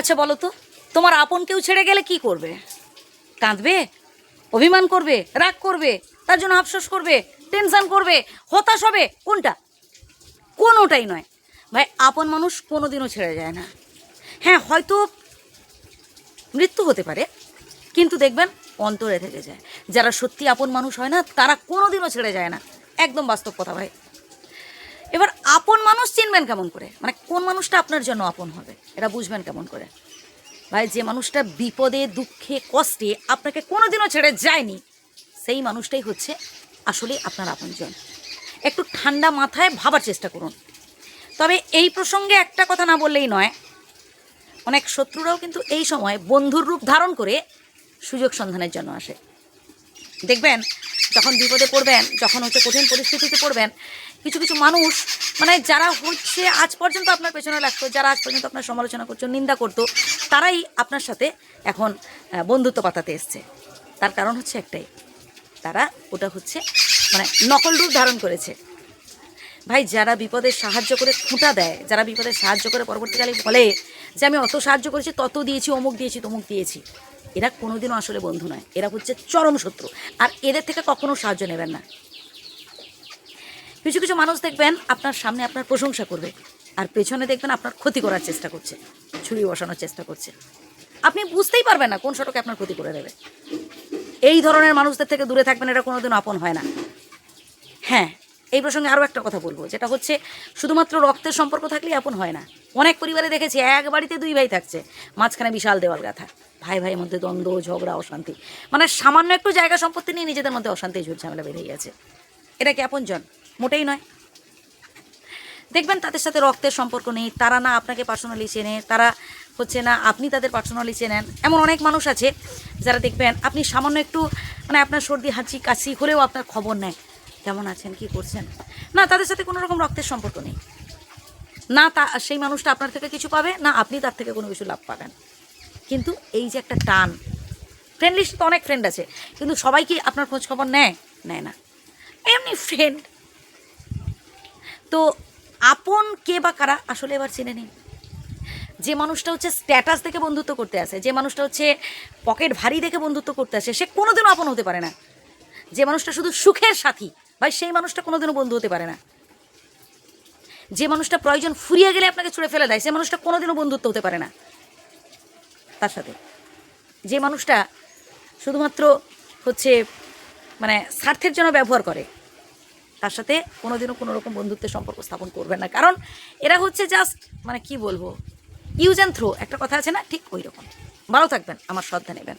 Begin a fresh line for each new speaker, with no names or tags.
আচ্ছা বলো তো, তোমার আপন কেউ ছেড়ে গেলে কি করবে? কাঁদবে? অভিমান করবে? রাগ করবে? তার জন্য আফসোস করবে? টেনশন করবে? হতাশ হবে? কোনটা? কোনোটাই নয়। ভাই, আপন মানুষ কোনোদিনও ছেড়ে যায় না। হ্যাঁ হয়তো মৃত্যু হতে পারে, কিন্তু দেখবেন অন্তরে থেকে যায়। যারা সত্যি আপন মানুষ হয় না, তারা কোনোদিনও ছেড়ে যায় না। একদম বাস্তব কথা, ভাই। এবার আপন মানুষ চিনবেন কেমন করে? মানে কোন মানুষটা আপনার জন্য আপন হবে? এটা বুঝবেন কেমন করে? ভাই, যে মানুষটা বিপদে, দুঃখে, কষ্টে আপনাকে কোনোদিনও ছেড়ে যায়নি, সেই মানুষটাই হচ্ছে আসলে আপনার আপনজন। একটু ঠান্ডা মাথায় ভাবার চেষ্টা করুন। তবে এই প্রসঙ্গে একটা কথা না বললেই নয়, অনেক শত্রুরাও কিন্তু এই সময় বন্ধুর রূপ ধারণ করে সুযোগ সন্ধানের জন্য আসে। দেখবেন যখন বিপদে পড়বেন, যখন হচ্ছে কঠিন পরিস্থিতিতে পড়বেন, কিছু কিছু মানুষ মানে যারা হচ্ছে আজ পর্যন্ত আপনার পেছনে লাগতো, যারা আজ পর্যন্ত আপনার সমালোচনা করতো, নিন্দা করতো, তারাই আপনার সাথে এখন বন্ধুত্ব পাতাতে এসছে। তার কারণ হচ্ছে একটাই, তারা ওটা হচ্ছে মানে নকল রূপ ধারণ করেছে। ভাই, যারা বিপদে সাহায্য করে খুঁটা দেয়, যারা বিপদে সাহায্য করে পরবর্তীকালে বলে যে, আমি অত সাহায্য করেছি, তত দিয়েছি, অমুক দিয়েছি, তমুক দিয়েছি। এরা কোনোদিনও আসলে বন্ধু নয়। এরা হচ্ছে চরম শত্রু। আর এদের থেকে কখনো সাহায্য নেবেন না। কিছু কিছু মানুষ দেখবেন আপনার সামনে আপনার প্রশংসা করবে। আর পেছনে দেখবেন আপনার ক্ষতি করার চেষ্টা করছে। ছুরি বসানোর চেষ্টা করছে। আপনি বুঝতেই পারবেন না কোন সড়কে আপনার ক্ষতি করে দেবে। এই ধরনের মানুষদের থেকে দূরে থাকবেন, এটা কোনোদিন আপন হয় না। হ্যাঁ এই প্রসঙ্গে আরও একটা কথা বলব, যেটা হচ্ছে শুধুমাত্র রক্তের সম্পর্ক থাকলেই আপন হয় না। অনেক পরিবারে দেখেছি, এক বাড়িতে দুই ভাই থাকছে। মাঝখানে বিশাল দেওয়াল গাথা। ভাই ভাইয়ের মধ্যে দ্বন্দ্ব, ঝগড়া, অশান্তি। মানে সামান্য একটু জায়গা সম্পত্তি নিয়ে নিজেদের মধ্যে অশান্তি ঝামেলা বেড়ে গেছে। এটা কি আপনজন? মোটেই নয়। দেখবেন তাদের সাথে রক্তের সম্পর্ক নেই, তারা না আপনাকে পার্সোনালি চেনে, তারা হচ্ছে না আপনি তাদের পার্সোনালি চেনেন। এমন অনেক মানুষ আছে যারা দেখবেন আপনি সামান্য একটু মানে আপনার সর্দি, হাঁচি, কাশি হলেও আপনার খবর নেয়। কেমন আছেন, কি করছেন? না, তাদের সাথে কোনো রকম রক্তের সম্পর্ক নেই। না তা, সেই মানুষটা আপনার থেকে কিছু পাবে, না আপনি তার থেকে কোনো কিছু লাভ পাবেন। কিন্তু এই যে একটা টান ফ্রেন্ড তো অনেক ফ্রেন্ড আছে, কিন্তু সবাই কি আপনার খোঁজ খবর নেয়? নেয় না। এমনি ফ্রেন্ড তো আপন কে বা কারা, আসলে এবার চিনে নিন। যে মানুষটা হচ্ছে স্ট্যাটাস দেখে বন্ধুত্ব করতে আসে, যে মানুষটা হচ্ছে পকেট ভারী দেখে বন্ধুত্ব করতে আসে, সে কোনোদিনও আপন হতে পারে না। যে মানুষটা শুধু সুখের সাথী, ভাই, সেই মানুষটা কোনোদিনও বন্ধু হতে পারে না। যে মানুষটা প্রয়োজন ফুরিয়ে গেলে আপনাকে ছুঁড়ে ফেলে দেয়, সে মানুষটা কোনোদিনও বন্ধুত্ব হতে পারে না। তার সাথে। যে মানুষটা শুধুমাত্র হচ্ছে মানে স্বার্থের জন্য ব্যবহার করে, তার সাথে কোনোদিনও কোনো রকম বন্ধুত্বের সম্পর্ক স্থাপন করবেন না। কারণ এরা হচ্ছে জাস্ট মানে কি বলব ইউজ অ্যান্ড থ্রো একটা কথা আছে না, ঠিক ওই রকম। ভালো থাকবেন, আমার শ্রদ্ধা নেবেন।